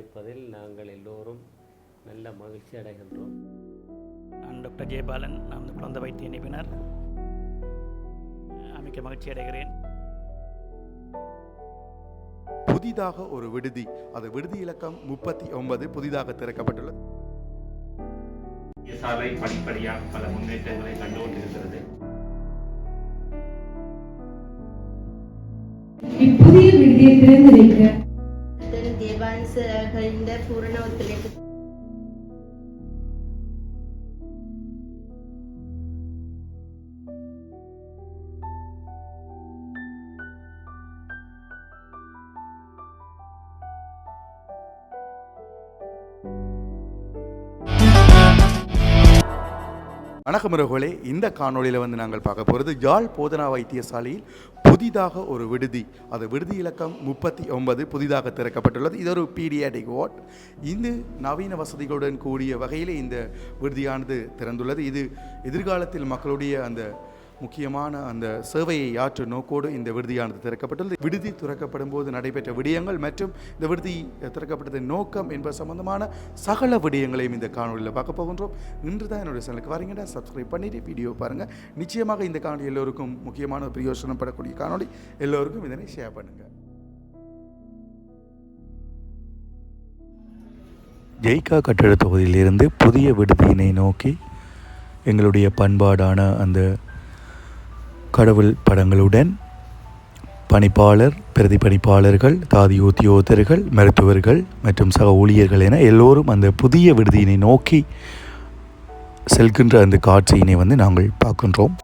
அழைப்பதில் நாங்கள் எல்லோரும் நல்ல மகிழ்ச்சி அடைகின்றோம். நான் டாக்டர் ஜெயபாலன் நான் வந்து குழந்தை வைத்திய நிபுணர். மிக்க மகிழ்ச்சி அடைகிறேன். புதிதாக ஒரு விடுதி அது விடுதி இலக்கம் முப்பத்தி ஒன்பது புதிதாக திறக்கப்பட்டுள்ளது. சாலை படிப்படியாக பல முன்னேற்றங்களை கண்டு கொண்டிருக்கிறது இப்புதிய விடுதியை திறந்து வைக்க മനസ്സുകളുടെ പൂർണ ഒത്തിലേക്ക് வணக்கம் ரகுலே இந்த காணொளியில் வந்து நாங்கள் பார்க்க போகிறது யாழ் போதனா வைத்தியசாலையில் புதிதாக ஒரு விடுதி. அது விடுதி இலக்கம் முப்பத்தி ஒன்பது புதிதாக திறக்கப்பட்டுள்ளது. இது ஒரு பீடியாட்டிக் வார்ட். இது நவீன வசதிகளுடன் கூடிய வகையில் இந்த விடுதியானது திறந்துள்ளது. இது எதிர்காலத்தில் மக்களுடைய அந்த முக்கியமான அந்த சேவையை ஆற்றும் நோக்கோடு இந்த விடுதியானது திறக்கப்பட்டுள்ளது. விடுதி திறக்கப்படும் போது நடைபெற்ற விடயங்கள் மற்றும் இந்த விடுதி திறக்கப்பட்டதன் நோக்கம் என்பது சம்பந்தமான சகல விடயங்களையும் இந்த காணொலியில் பார்க்க போகின்றோம். இன்று தான் என்னுடைய சேனலுக்கு வரீங்கடா சப்ஸ்கிரைப் பண்ணிட்டு வீடியோ பாருங்கள் நிச்சயமாக இந்த காணொலி எல்லோருக்கும் முக்கியமான பிரயோசனப்படக்கூடிய காணொளி. எல்லோருக்கும் இதனை ஷேர் பண்ணுங்கள் ஜெய்கா கட்டிட தொகுதியிலிருந்து புதிய விடுதியினை நோக்கி எங்களுடைய பண்பாடான அந்த கடவுள் படங்களுடன் பணிப்பாளர் பிரதிபணிப்பாளர்கள் தாதி உத்தியோகத்தர்கள் மருத்துவர்கள் மற்றும் சக ஊழியர்கள் என எல்லோரும் அந்த புதிய விடுதியினை நோக்கி செல்கின்ற அந்த காட்சியினை வந்து நாங்கள் பார்க்கின்றோம்.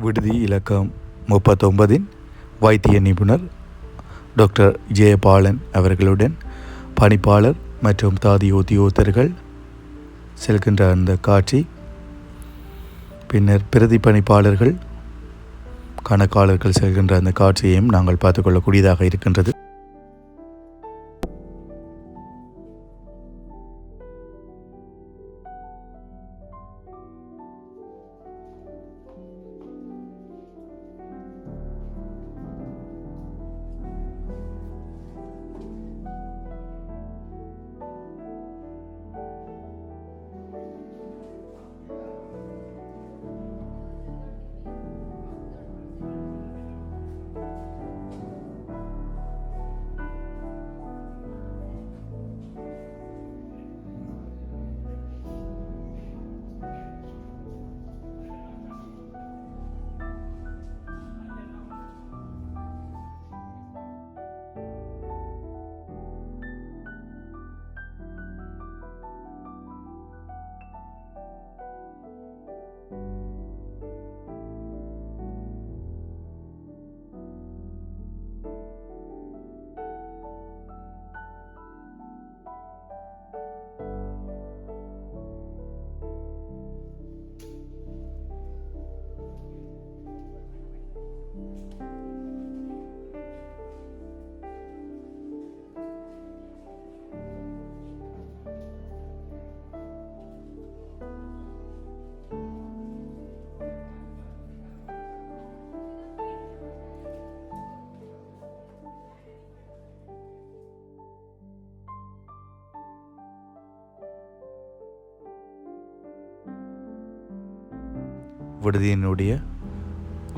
விடுதி இலக்கம் முப்பத்தொன்பதின் வைத்திய நிபுணர் டாக்டர் ஜெயபாலன் அவர்களுடன் பணிப்பாளர் மற்றும் தாதி உத்தியோகத்தர்கள் செல்கின்ற அந்த காட்சி பின்னர் பிரதிபணிப்பாளர்கள் கணக்காளர்கள் செல்கின்ற அந்த காட்சியையும் நாங்கள் பார்த்துக்கொள்ளக்கூடியதாக இருக்கின்றது. விடுதியினுடைய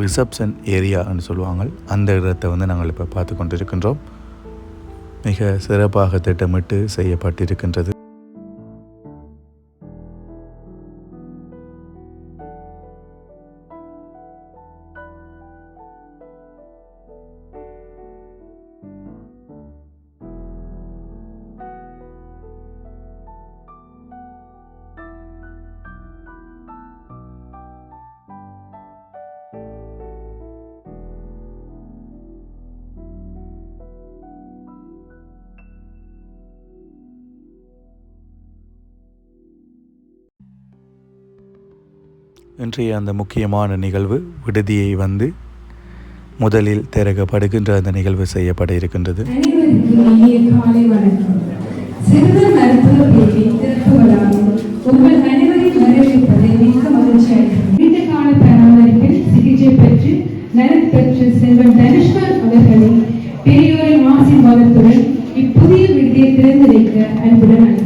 ரிசப்ஷன் ஏரியான்னு சொல்லுவாங்க அந்த இடத்தை வந்து நாங்கள் இப்போ பார்த்து கொண்டிருக்கின்றோம். மிக சிறப்பாக திட்டமிட்டு செய்யப்பட்டிருக்கின்றது. இன்றைய அந்த முக்கியமான நிகழ்வு விடுதியை வந்து முதலில் திறக்கப்படுகின்ற அந்த நிகழ்வு செய்யப்பட இருக்கின்றது. பெரியோரின் இனிய இப்புதிய விடுதியை திறந்து வைக்க அன்புடன்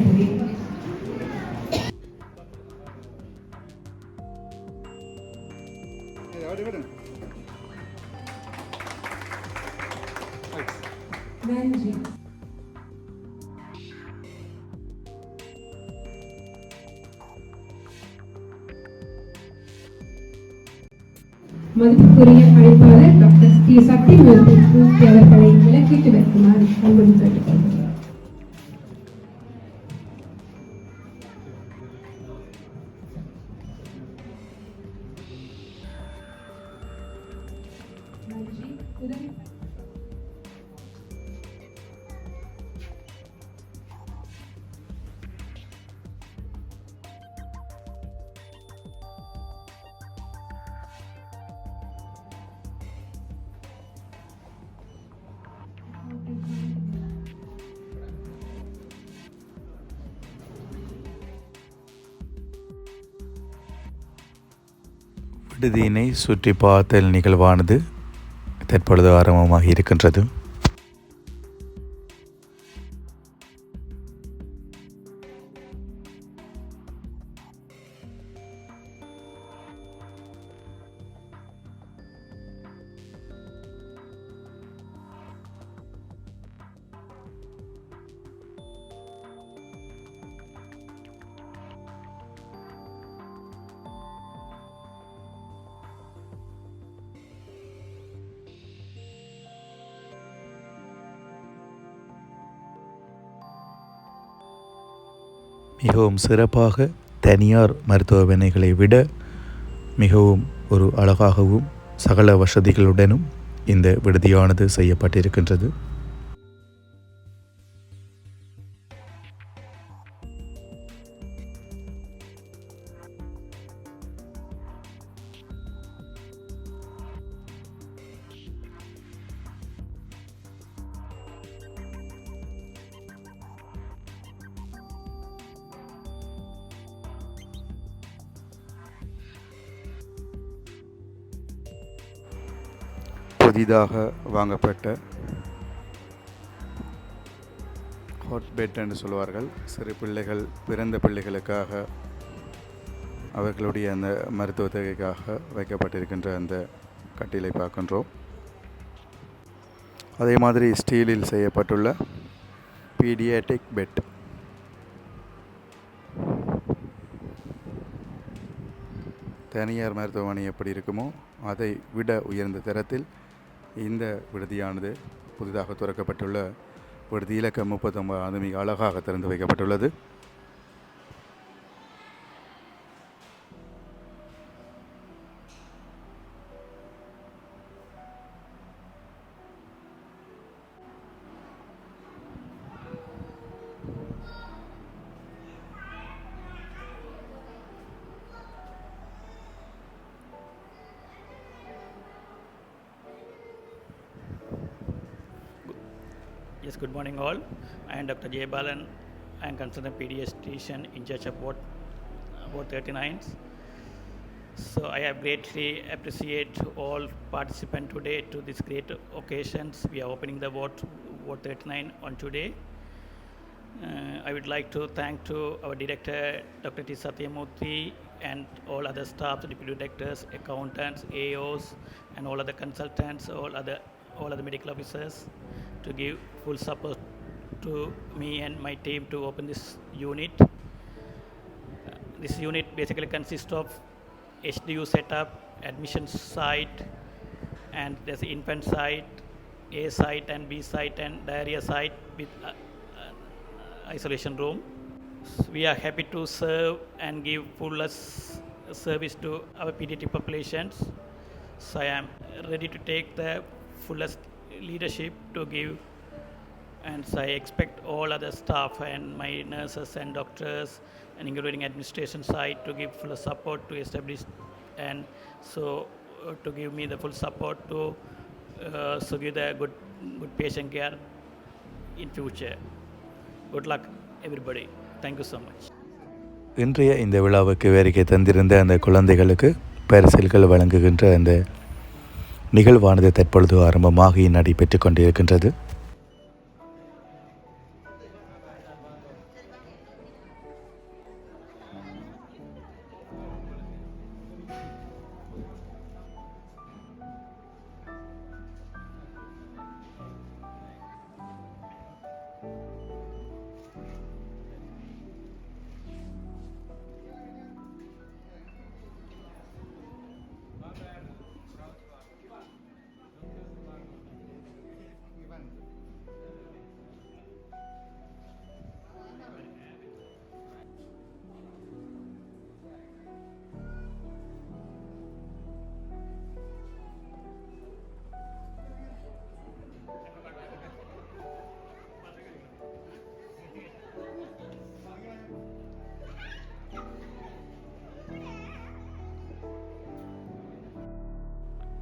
விடுதியினை சுற்றி பார்த்தல் நிகழ்வானது தற்பொழுது ஆரம்பமாகி இருக்கின்றது. மிகவும் சிறப்பாக தனியார் மருத்துவமனைகளை விட மிகவும் ஒரு அழகாகவும் சகல வசதிகளுடனும் இந்த விடுதியானது செய்யப்பட்டிருக்கின்றது. புதிதாக வாங்கப்பட்ட ஹாட்பெட் என்று சொல்வார்கள். சிறு பிள்ளைகள் பிறந்த பிள்ளைகளுக்காக அவர்களுடைய அந்த மருத்துவ தேவைக்காக வைக்கப்பட்டிருக்கின்ற அந்த கட்டிலை பார்க்கின்றோம். அதே மாதிரி ஸ்டீலில் செய்யப்பட்டுள்ள பீடியாட்டிக் பெட். தனியார் மருத்துவமனை எப்படி இருக்குமோ அதை விட உயர்ந்த தரத்தில் இந்த விடுதியானது புதிதாக திறக்கப்பட்டுள்ள விடுதி இலக்கம் முப்பத்தொன்பது மிக அழகாக திறந்து வைக்கப்பட்டுள்ளது. Yes, good morning all. I am Dr. J. Balan. I am consultant pediatrician in charge of Ward, Ward 39. So I have greatly appreciate all participants today to this great occasions. We are opening the Ward, Ward 39 on today. Uh, I would like to thank to our director, Dr. T. Satyamurthy, and all other staff, deputy directors, accountants, AOs, and all other consultants, all other, all other medical officers, to give full support to me and my team to open this unit. Uh, This unit basically consists of HDU setup, admission site, and there's infant site, A site and B site and diarrhea site with uh, uh, isolation room. We are happy to serve and give fullest service to our pediatric populations. So I am ready to take the fullest leadership to give and so I expect all other staff and my nurses and doctors and including administration side to give full support to establish and so uh, to give me the full support to uh, so give the good good patient care in future. Good luck everybody. Thank you so much. இன்றைய இந்த விழாவுக்கு வேடிக்கை தந்திருந்த அந்த குழந்தைகளுக்கு பரிசில்கள் வழங்குகின்ற அந்த நிகழ்வானது தற்பொழுது ஆரம்பமாகி நடைபெற்று கொண்டிருக்கின்றது.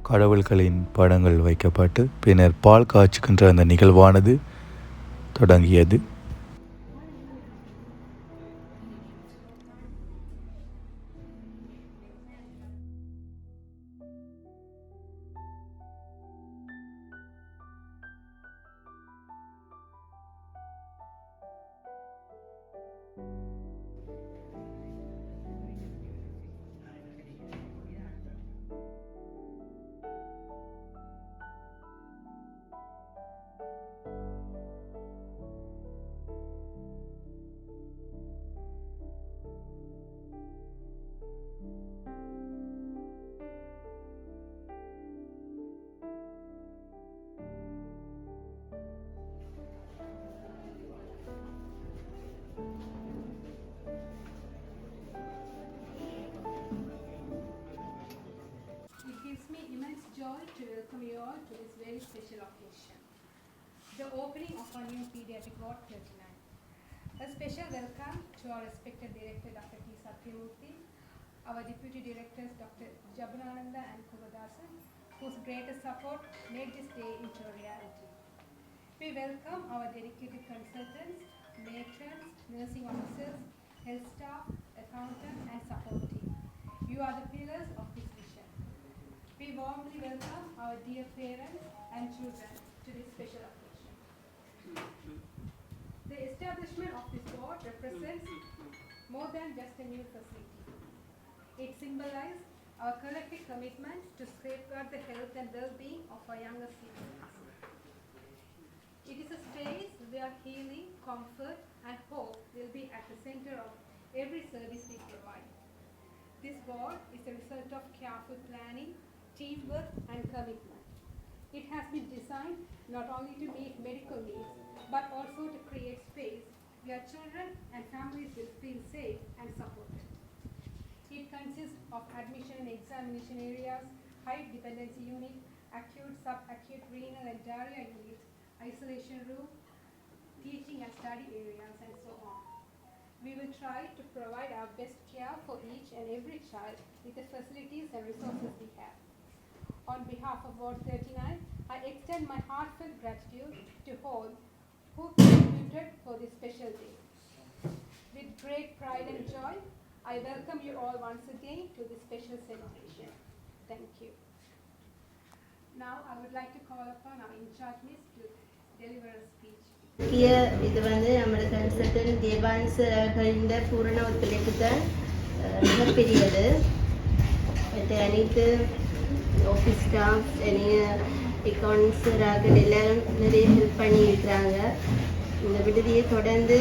கடவுள்களின் படங்கள் வைக்கப்பட்டு பின்னர் பால் காய்ச்சுகின்ற அந்த நிகழ்வானது தொடங்கியது. Pediatric ward 39. A special welcome to our respected director Dr. T. Satyamurthy, our deputy directors Dr. Jabanananda and Kubadasan, whose greatest support made this day into a reality. We welcome our dedicated consultants, matrons, nursing officers, health staff, accountant and support team. You are the pillars of this vision. We warmly welcome our dear parents and children to this special occasion. The establishment of this board represents more than just a new facility. It symbolizes our collective commitment to safeguard the health and well-being of our younger citizens. It is a space where healing, comfort, and hope will be at the center of every service we provide. This board is a result of careful planning, teamwork, and commitment. It has been designed not only to meet medical needs, but also to create space where children and families will feel safe and supported. It consists of admission and examination areas, high dependency unit, acute, subacute renal and diarrhea units, isolation room, teaching and study areas, and so on. We will try to provide our best care for each and every child with the facilities and resources we have. On behalf of Ward 39, I extend my heartfelt gratitude to all who contributed for this special day. With great pride and joy, I welcome you all once again to this special celebration. Thank you. Now, I would like to call upon our in-charge miss to deliver a speech. முக்கிய இது வந்து நம்மளோட consultant தேவான் sir அவர்களின் பூரண ஒத்துழைப்பு தான் அஹ், மிகப்பெரியது மற்ற அனைத்து ஆஃபீஸ் ஸ்டாஃப் நிறைய அக்கௌண்ட்ஸராக எல்லாரும் நிறைய ஹெல்ப் பண்ணியிருக்கிறாங்க. இந்த விடுதியை தொடர்ந்து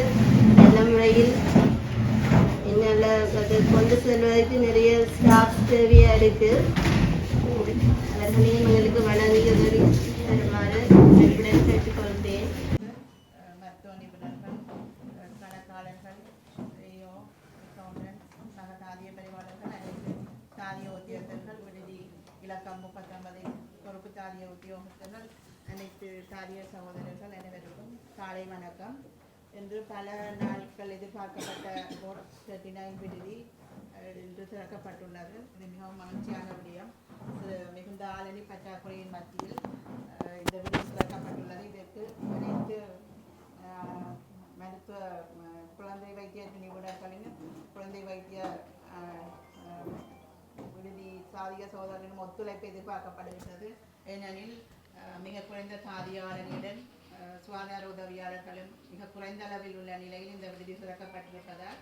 நல்ல முறையில் என்னால் அதை கொண்டு செல்வதற்கு நிறைய ஸ்டாஃப் தேவையாக இருக்குது அவர்களையும் எங்களுக்கு வழங்கி உதவி தருமாறு கேட்டுக்கொள்கிறேன் அஹ் மருத்துவ நிபுணர்கள் அஹ் கணக்காளர்கள் ஏஓ அக்கௌண்டன்ட் சக தாதிய பரிவாளர்கள் அனைத்து தாதிய உத்தியோகத்தர்கள் விடுதி இலக்கம் முப்பத்தொன்பதில் காரிய தாதிய அனைத்து காரிய சகோதரர்கள் அனைவருக்கும் காலை வணக்கம் என்று பல நாட்கள் எதிர்பார்க்கப்பட்ட போர்ட் விடுதி இன்று திறக்கப்பட்டுள்ளது இது மிகவும் மகிழ்ச்சியான விடயம் மிகுந்த ஆளணி பற்றாக்குறையின் மத்தியில் இந்த விடுதி திறக்கப்பட்டுள்ளது இதற்கு அனைத்து மருத்துவ குழந்தை வைத்திய நிபுணர்களின் குழந்தை வைத்திய விடுதி சாதிய சோதரின் ஒத்துழைப்பு எதிர்பார்க்கப்படுகின்றது. ஏனெனில் மிக குறைந்த சாதியாளர்களுடன் சுகாதார உதவியாளர்களும் மிக குறைந்த அளவில் உள்ள நிலையில் இந்த விடுதி திறக்கப்பட்டிருப்பதால்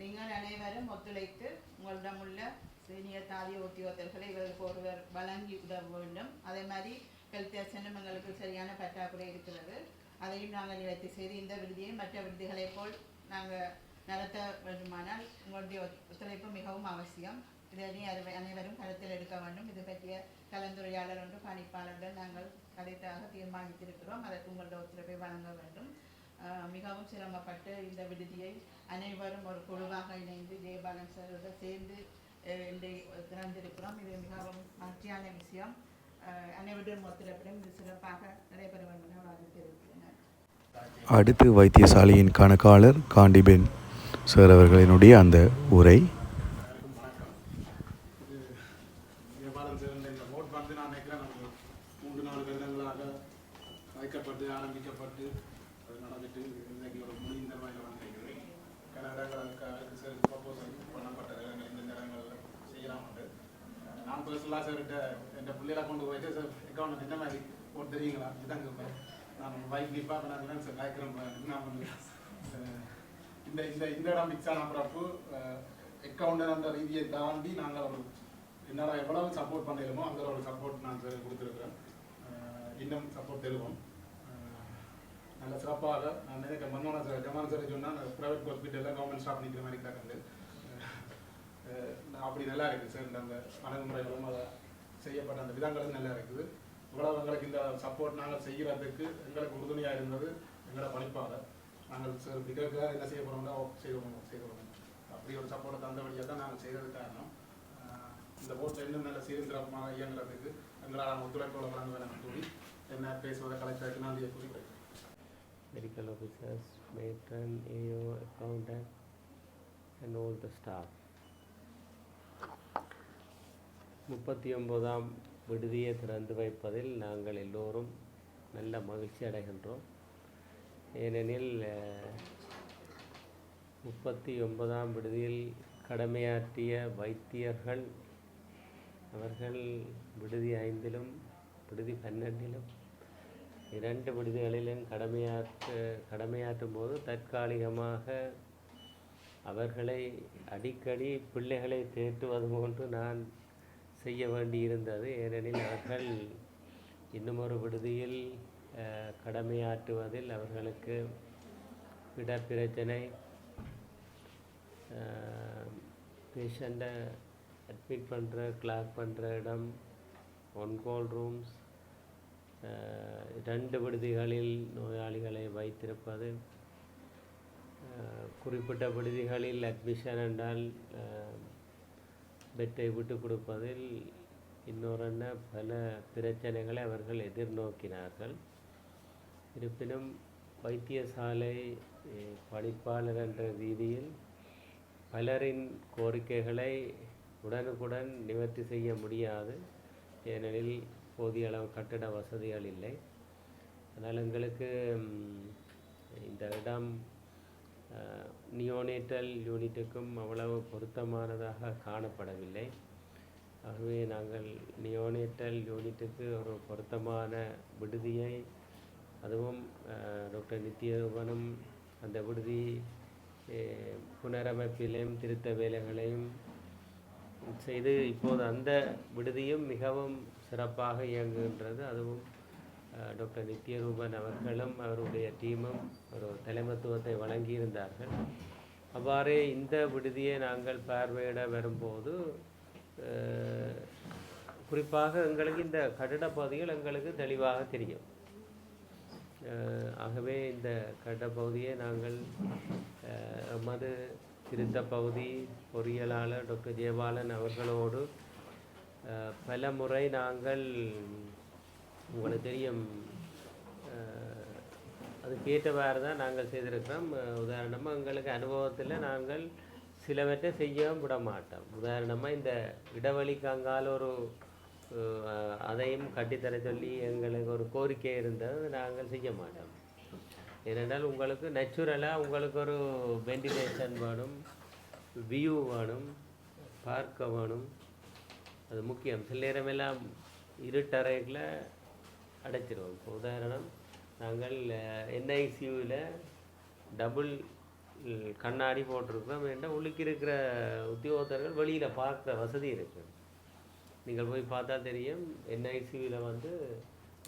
நீங்கள் அனைவரும் ஒத்துழைத்து உங்களிடம் உள்ள சீனியர் தாதிய உத்தியோகத்தர்களை இவர்களுக்கு ஒருவர் வழங்கி உதவ வேண்டும். அதே மாதிரி ஹெல்த் எஸ்என்னும் எங்களுக்கு சரியான பற்றாக்குறை இருக்கிறது. அதையும் நாங்கள் நிலைத்து செய்து இந்த விடுதியை மற்ற விடுதிகளைப் போல் நாங்கள் நடத்த வேண்டுமானால் உங்களுடைய ஒத்துழைப்பு மிகவும் அவசியம். இதனை அனைவரும் கருத்தில் எடுக்க வேண்டும் இது பற்றிய கலந்துரையாடல் ஒன்று பணிப்பாளர்கள் நாங்கள் கதைத்தாக தீர்மானித்திருக்கிறோம் அதற்கு உங்களோட ஒத்துழைப்பை வழங்க வேண்டும் மிகவும் சிரமப்பட்டு இந்த விடுதியை அனைவரும் ஒரு குழுவாக இணைந்து ஜெயபாலன் சாரோடு சேர்ந்து அஹ் திறந்திருக்கிறோம் இது மிகவும் மகிழ்ச்சியான விஷயம் அனைவரும் அனைவருடன் இது சிறப்பாக நடைபெற வேண்டும் என வாழ்த்துகிறேன் அடுத்து வைத்தியசாலையின் கணக்காளர் காண்டிபென் சார் அவர்களினுடைய அந்த உரை இந்த போட் வந்து நான் வைக்கப்பட்டு ஆரம்பிக்கப்பட்டு அது நடந்துட்டு இன்றைக்கு ஒரு முடிந்த வகையில் வந்திருக்குது கனடாக்களுக்கு சரி ப்ரப்போசல் பண்ணப்பட்ட இடங்கள் இந்த இடங்களில் செய்யலாம்ட்டு நான் பர்சனலாக சார்கிட்ட என் பிள்ளைகளை கொண்டு போயிட்டு சார் அக்கௌண்ட் இந்த மாதிரி போட்டு தெரியுங்களா? இதாங்க கேட்பேன். நான் பைக் நிப்பாக நான் சார் காய்க்கிறேன் நான் வந்து இந்த இந்த இந்த இடம் மிக்ஸ் ஆன பிறப்பு அக்கௌண்ட் அந்த ரீதியை தாண்டி நாங்கள் ஒரு என்னால் எவ்வளவு சப்போர்ட் பண்ணிடுமோ அந்த ஒரு சப்போர்ட் நான் சார் கொடுத்துருக்குறேன். இன்னும் சப்போர்ட் தருவோம். நல்ல சிறப்பாக நான் நினைக்க மன்னோன சார் ஜமான் சார் சொன்னால் ப்ரைவேட் ஹாஸ்பிட்டலில் கவர்மெண்ட் ஸ்டாஃப் நிற்கிற மாதிரி கிடக்குது நான் அப்படி நல்லா இருக்குது சார். அந்த அணுகுமுறைகளும் அதை செய்யப்பட்ட அந்த விதங்களும் நல்லா இருக்குது. இவ்வளவு எங்களுக்கு இந்த சப்போர்ட் நாங்கள் செய்கிறதுக்கு எங்களுக்கு உறுதுணையாக இருந்தது எங்களோட பணிப்பாக நாங்கள் சார் பிறகு என்ன செய்ய போகிறோம்னா செய்வோம் செய்வோம் அப்படி ஒரு சப்போர்ட்டை தந்தபடியாக தான் நாங்கள் செய்கிறது காரணம். இந்த போர்ட் இன்னும் நல்ல சீரும் சிறப்பாக இயங்குறதுக்கு எங்களால் ஒத்துழைப்பு வழங்க வேணும் கூறி என்ன பேசுவதை நான் நன்றியை கூறி medical officers, matron, AO, accountant, and all the staff. முப்பத்தி ஒன்பதாம் விடுதியை திறந்து வைப்பதில் நாங்கள் எல்லோரும் நல்ல மகிழ்ச்சி அடைகின்றோம் ஏனெனில் முப்பத்தி ஒன்பதாம் விடுதியில் கடமையாற்றிய வைத்தியர்கள் அவர்கள் விடுதி ஐந்திலும் விடுதி பன்னெண்டிலும் இரண்டு விடுதிகளிலும் கடமையாற்று கடமையாற்றும் போது தற்காலிகமாக அவர்களை அடிக்கடி பிள்ளைகளை தேற்றுவது போன்று நான் செய்ய வேண்டியிருந்தது. ஏனெனில் அவர்கள் இன்னும் ஒரு விடுதியில் கடமையாற்றுவதில் அவர்களுக்கு இடப்பிரச்சனை பேஷண்ட்டை அட்மிட் பண்ணுற கிளாக் பண்ணுற இடம் ஒன் கால் ரூம்ஸ் ரெண்டு விடுதிகளில் நோயாளிகளை வைத்திருப்பது குறிப்பிட்ட விடுதிகளில் அட்மிஷன் என்றால் பெட்டை விட்டு கொடுப்பதில் இன்னொரு பல பிரச்சனைகளை அவர்கள் எதிர்நோக்கினார்கள். இருப்பினும் வைத்தியசாலை பணிப்பாளர் என்ற ரீதியில் பலரின் கோரிக்கைகளை உடனுக்குடன் நிவர்த்தி செய்ய முடியாது. ஏனெனில் போதிய அளவு கட்டிட வசதிகள் இல்லை. அதனால் எங்களுக்கு இந்த இடம் நியோனேட்டல் யூனிட்டுக்கும் அவ்வளவு பொருத்தமானதாக காணப்படவில்லை. ஆகவே நாங்கள் நியோனேட்டல் யூனிட்டுக்கு ஒரு பொருத்தமான விடுதியை அதுவும் டாக்டர் நித்யரூபனும் அந்த விடுதி புனரமைப்பிலையும் திருத்த வேலைகளையும் செய்து இப்போது அந்த விடுதியும் மிகவும் சிறப்பாக இயங்குகின்றது. அதுவும் டாக்டர் நித்யரூபன் அவர்களும் அவருடைய டீமும் ஒரு தலைமத்துவத்தை வழங்கியிருந்தார்கள். அவ்வாறே இந்த விடுதியை நாங்கள் பார்வையிட வரும்போது குறிப்பாக எங்களுக்கு இந்த கட்டிட பகுதிகள் எங்களுக்கு தெளிவாக தெரியும். ஆகவே இந்த கட்டிட பகுதியை நாங்கள் எமது திருத்த பகுதி பொறியியலாளர் டாக்டர் ஜெயபாலன் அவர்களோடு பல முறை நாங்கள் உங்களுக்கு தெரியும் அஹ், அதுக்கேற்றவாறு தான் நாங்கள் செய்திருக்கிறோம். உதாரணமாக எங்களுக்கு அனுபவத்தில் நாங்கள் சிலவற்றை செய்யவும் விட மாட்டோம் உதாரணமாக இந்த இடைவெளிக்கு அங்கால் ஒரு அதையும் கட்டித்தர சொல்லி எங்களுக்கு ஒரு கோரிக்கை இருந்தது நாங்கள் செய்ய மாட்டோம். ஏனென்றால் உங்களுக்கு நேச்சுரலாக உங்களுக்கு ஒரு வெண்டிலேஷன் வேணும் வியூ வேணும் பார்க்க வேணும். அது முக்கியம். சில நேரமெல்லாம் இருட்டறைகளை அடைச்சிருவோம். இப்போ உதாரணம் நாங்கள் என்ஐசியூவில் டபுள் கண்ணாடி போட்டிருக்கிறோம் என்றால் உள்ளுக்கு இருக்கிற உத்தியோகத்தர்கள் வெளியில் பார்க்குற வசதி இருக்குது நீங்கள் போய் பார்த்தா தெரியும் என்ஐசியூவில் வந்து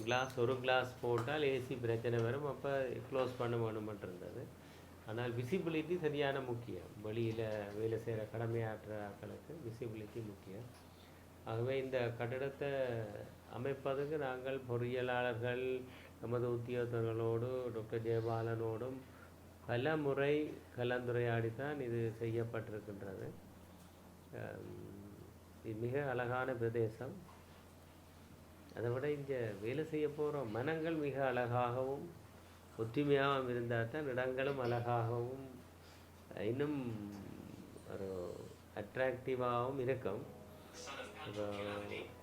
கிளாஸ் ஒரு கிளாஸ் போட்டால் ஏசி பிரச்சனை வரும். அப்போ க்ளோஸ் பண்ண வேணுமென்றிருந்தது ஆனால் விசிபிலிட்டி சரியான முக்கியம். வெளியில் வேலை செய்கிற கடமையாற்ற ஆட்களுக்கு விசிபிலிட்டி முக்கியம். ஆகவே இந்த கட்டடத்தை அமைப்பதற்கு நாங்கள் பொறியியலாளர்கள் நமது உத்தியோகத்தர்களோடு டாக்டர் ஜெயபாலனோடும் பல முறை கலந்துரையாடி தான் இது செய்யப்பட்டிருக்கின்றது. இது மிக அழகான பிரதேசம். அதை விட இங்கே வேலை செய்ய போகிற மனங்கள் மிக அழகாகவும் ஒற்றுமையாகவும் இருந்தால் தான் இடங்களும் அழகாகவும் இன்னும் ஒரு அட்ராக்டிவாகவும் இருக்கும்.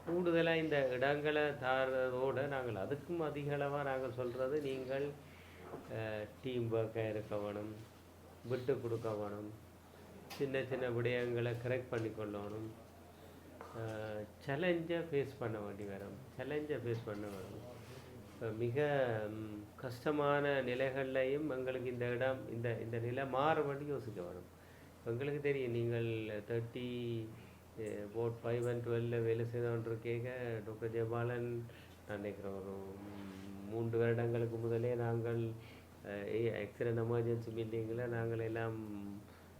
கூடுதலாக இந்த இடங்களை தாரதோடு நாங்கள் அதுக்கும் அதிக அளவாக நாங்கள் சொல்கிறது நீங்கள் டீம் ஒர்க்காக இருக்க வேணும் விட்டு கொடுக்க வேணும் சின்ன சின்ன விடயங்களை கரெக்ட் பண்ணி கொள்ளணும் சேலஞ்சை ஃபேஸ் பண்ண வேண்டி வரும் சேலஞ்சை ஃபேஸ் பண்ண வரும் இப்போ மிக கஷ்டமான நிலைகள்லையும் எங்களுக்கு இந்த இடம் இந்த இந்த நிலை மாற வேண்டி யோசிக்க வரும் எங்களுக்கு தெரியும் நீங்கள் தேர்ட்டி போட் ஃபைவ் அண்ட் டுவெல்ல வேலை செய்தோன்றிருக்கேங்க டாக்டர் ஜெயபாலன். நினைக்கிறேன் ஒரு மூன்று வருடங்களுக்கு முதலே நாங்கள் ஆக்சிடென்ட் எமர்ஜென்சி மீட்டிங்கில் நாங்கள் எல்லாம்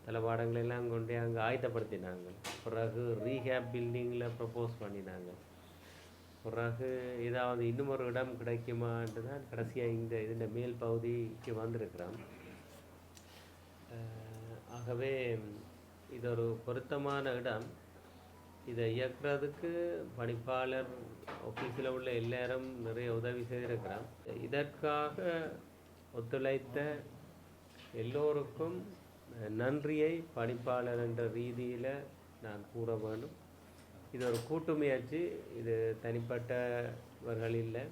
தளபாடங்கள் எல்லாம் கொண்டு அங்கே ஆயத்தப்படுத்தினாங்க பிறகு ரீஹேப் பில்டிங்கில் ப்ரப்போஸ் பண்ணினாங்க பிறகு ஏதாவது இன்னும் ஒரு இடம் கிடைக்குமான்ட்டு தான் கடைசியாக இந்த இதில் மேல் பகுதிக்கு வந்திருக்கிறோம். ஆகவே இது ஒரு பொருத்தமான இடம். இதை இயக்குறதுக்கு பணிப்பாளர் ஆஃபீஸில் உள்ள எல்லாரும் நிறைய உதவி செய்திருக்கிறோம் இதற்காக ஒத்துழைத்த எல்லோருக்கும் நன்றியை பணிப்பாளர் என்ற ரீதியில் நான் கூற வேண்டும். இது ஒரு கூட்டு முயற்சி இது தனிப்பட்டவர்கள் இல்லை.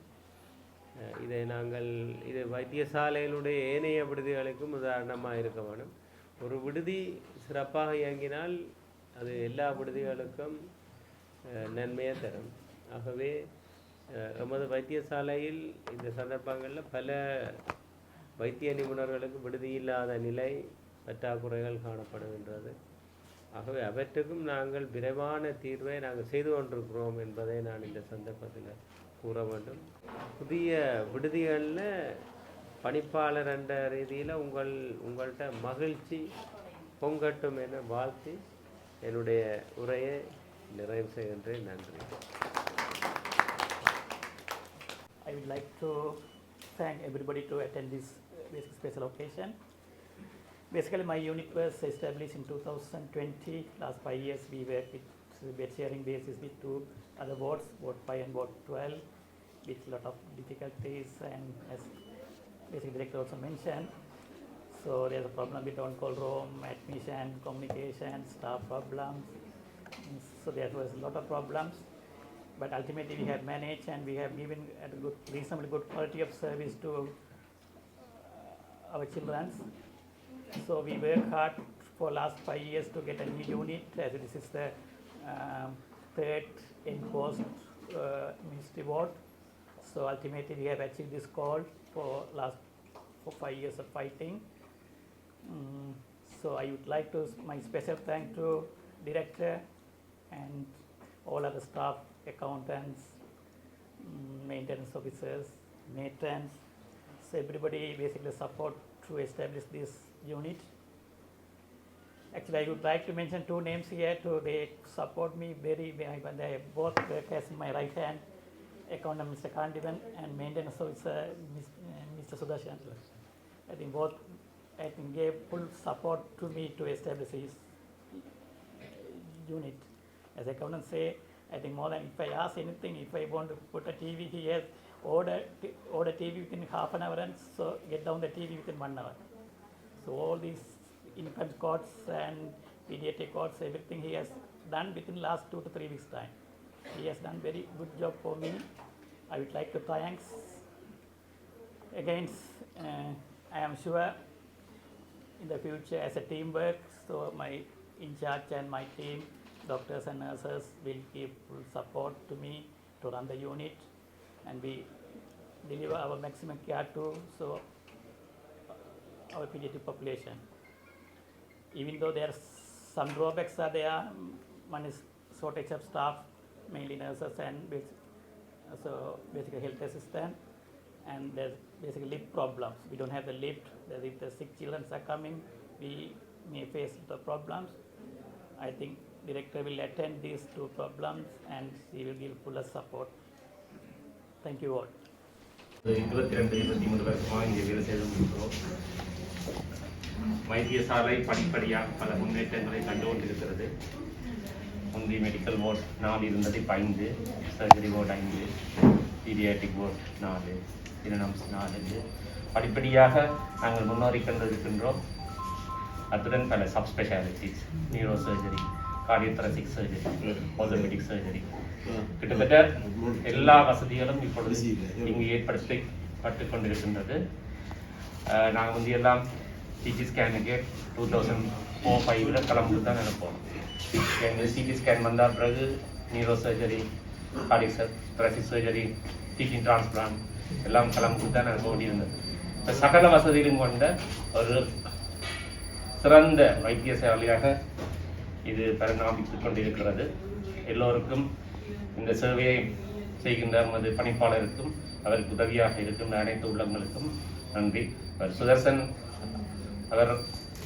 இதை நாங்கள் இது வைத்தியசாலையினுடைய ஏனைய விடுதிகளுக்கும் உதாரணமாக இருக்க வேண்டும். ஒரு விடுதி சிறப்பாக இயங்கினால் அது எல்லா விடுதிகளுக்கும் நன்மையை தரும். ஆகவே எமது வைத்தியசாலையில் இந்த சந்தர்ப்பங்களில் பல வைத்திய நிபுணர்களுக்கு விடுதி இல்லாத நிலை பற்றாக்குறைகள் காணப்படுகின்றது. ஆகவே அவற்றுக்கும் நாங்கள் விரைவான தீர்வை நாங்கள் செய்து கொண்டிருக்கிறோம் என்பதை நான் இந்த சந்தர்ப்பத்தில் கூற வேண்டும். புதிய விடுதிகளில் பணிப்பாளர் என்ற ரீதியில் உங்கள் உங்கள்கிட்ட மகிழ்ச்சி பொங்கட்டும் என வாழ்த்தி என்னுடைய உரையை நிறைவு செய்கின்றேன் நன்றி I would like to thank everybody to attend this uh, basic special occasion. Basically, my unit was established in 2020. Last five years, we worked with bed sharing basis with two other wards, Ward 5 and Ward 12, with lot of difficulties and as basic director also mentioned. So there's a problem with on-call room, admission, communication, staff problems. So there was a lot of problems but ultimately we have managed and we have given a good, reasonably good quality of service to uh, our children. So we work hard for last five years to get a new unit as this is the um, third enforced uh, ministry ward. So ultimately we have achieved this goal for last for five years of fighting. Mm, so I would like to my special thank to director and all other staff, accountants, mm, maintenance officers, matrons. So everybody basically support to establish this unit. Actually, I would like to mention two names here. To they support me very. very- They both work as my right hand accountant, Mr. Kandivan, and maintenance officer, Ms- uh, Mr. Sudarshan. I think both, I think gave full support to me to establish his unit. As accountant say, I think more than if I ask anything, if I want to put a TV here, order t- order TV within half an hour and so get down the TV within one hour. So all these infant courts and pediatric courts, everything he has done within last two to three weeks time. He has done very good job for me. I would like to thanks again. Uh, I am sure in the future as a teamwork, so my in charge and my team, doctors and nurses will give support to me to run the unit. And we deliver our maximum care to so our pediatric population. Even though there are some drawbacks are there, one is shortage of staff, mainly nurses and so basically health assistant and there's basically lift problems. We don't have the lift. That if the sick children are coming, we may face the problems. I think director will attend these two problems and she will give full support. Thank you all. இருபத்தி ரெண்டு இருபத்தி மூணு வருஷமாக இங்கே வேலை செய்து முடிக்கிறோம் வைத்தியசாலை படிப்படியாக பல முன்னேற்றங்களை கண்டு கொண்டிருக்கிறது முந்தி மெடிக்கல் வார்ட் நாலு இருந்தது இப்போ ஐந்து சர்ஜரி வார்டு ஐந்து பீடியாட்டிக் வார்ட் நாலு திருநம்ஸ் நாலு படிப்படியாக நாங்கள் முன்னேறி இருக்கின்றோம். அத்துடன் பல sub specialities neuro surgery cardiothoracic surgery orthopedic surgery கிட்டத்தட்ட எல்லா வசதிகளும் இப்பொழுது இங்கு ஏற்படுத்தப்பட்டு கொண்டிருக்கின்றது. நாங்கள் வந்து எல்லாம் சிடி ஸ்கேனுக்கு டூ தௌசண்ட் ஃபோர் ஃபைவ்ல கிளம்பி தான் நினைப்போம். எங்களுக்கு சிடி ஸ்கேன் வந்தால் பிறகு neuro surgery cardiac thoracic surgery teaching transplant எல்லாம் கிளம்பி தான் நாங்கள் வேண்டியிருந்தது இப்போ சகல வசதிகளும் கொண்ட ஒரு சிறந்த வைத்தியசாலையாக இது பரிணாமித்துக் கொண்டிருக்கிறது. எல்லோருக்கும் இந்த சேவையை செய்கின்ற நமது பணிப்பாளருக்கும் அவருக்கு உதவியாக இருக்கின்ற அனைத்து உள்ளங்களுக்கும் நன்றி. அவர் சுதர்சன் அவர்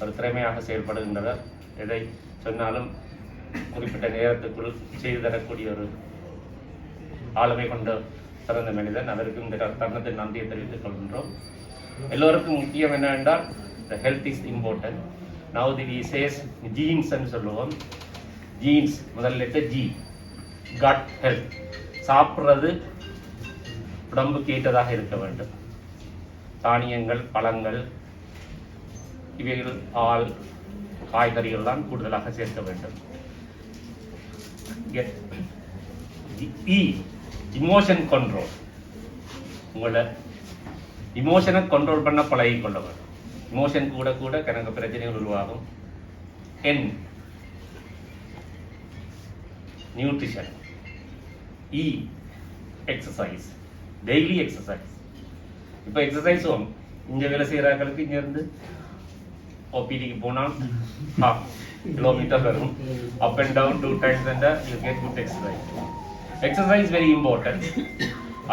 ஒரு திறமையாக செயல்படுகின்றவர். எதை சொன்னாலும் குறிப்பிட்ட நேரத்துக்குள் செய்து தரக்கூடிய ஒரு ஆளுமை கொண்ட சிறந்த மனிதன் அதற்கு இந்த தருணத்தில் நன்றியை தெரிவித்துக் கொள்கின்றோம். எல்லோருக்கும் முக்கியம் என்னவென்றால் the health is important. Now the we says சொல்லுவோம். ஜீன்ஸ் முதல் லெட்டர் ஜி கட் ஹெல்த் சாப்பிட்றது உடம்புக்கு ஏற்றதாக இருக்க வேண்டும். தானியங்கள் பழங்கள் இவைகள் பால் காய்கறிகள் தான் கூடுதலாக சேர்க்க வேண்டும். இ இமோஷன் கண்ட்ரோல் உங்களை இமோஷனை கண்ட்ரோல் பண்ண பழகி கொள்ள வேண்டும் இமோஷன் கூட கூட கணக்கு பிரச்சனைகள் உருவாகும். N nutrition E exercise daily exercise இப்போ எக்ஸசைஸ் இங்கே வேலை செய்கிறாங்களுக்கு இங்கேருந்து ஓபிடிக்கு போனால் ஹாஃப் கிலோமீட்டர் வரும். Up and down two times and you get good exercise exercise very important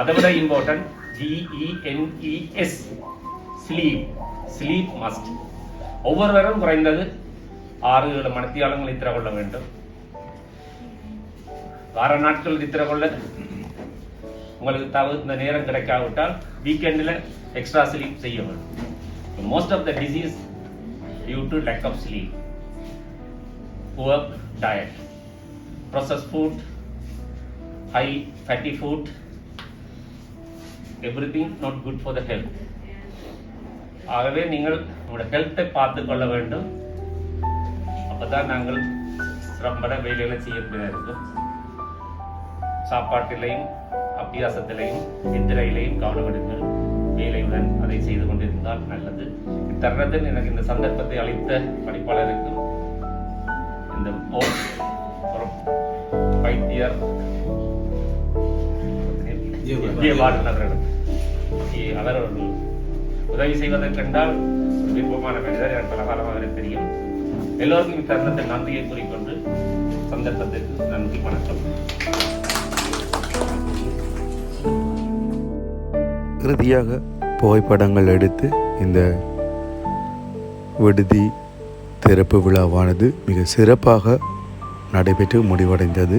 அதை விட important GENES sleep sleep must ஒவ்வொருவரும் குறைந்தது ஆறு ஏழு மணித்தியாலங்கள் நித்திர கொள்ள வேண்டும். வார நாட்கள் நித்திர கொள்ள. உங்களுக்கு தகுந்த நேரம் கிடைக்காவிட்டால் வீக்கெண்டில் எக்ஸ்ட்ரா ஸ்லீப் செய்ய வேண்டும். Most of the disease due to lack of sleep poor diet process food high fatty food everything not good for the health ஆகவே நீங்கள் உங்களோட ஹெல்த்தை பார்த்து கொள்ள வேண்டும். அப்பதான் நாங்கள் சிரம்பட வேலைகளை செய்யக்கூடிய இருக்கும் சாப்பாட்டிலையும் அபியாசத்திலையும் நித்திரையிலையும் கவனம் எடுங்கள் வேலையுடன் அதை செய்து கொண்டிருந்தால் நல்லது. இத்தருணத்தில் எனக்கு இந்த சந்தர்ப்பத்தை அளித்த பணிப்பாளருக்கும் இந்த வைத்தியர் விஜயபாலன் அவர்களும் அவர் உதவி செய்வதற்கென்றால் ஒரு விருப்பமான மனிதர் எனக்கு பலகாலமாக தெரியும். எல்லோருக்கும் இத்தருணத்தை நன்றியை கூறிக்கொண்டு சந்தர்ப்பத்திற்கு நன்றி வணக்கம். இறுதியாக புகைப்படங்கள் எடுத்து இந்த விடுதி திறப்பு விழாவானது மிக சிறப்பாக நடைபெற்று முடிவடைந்தது.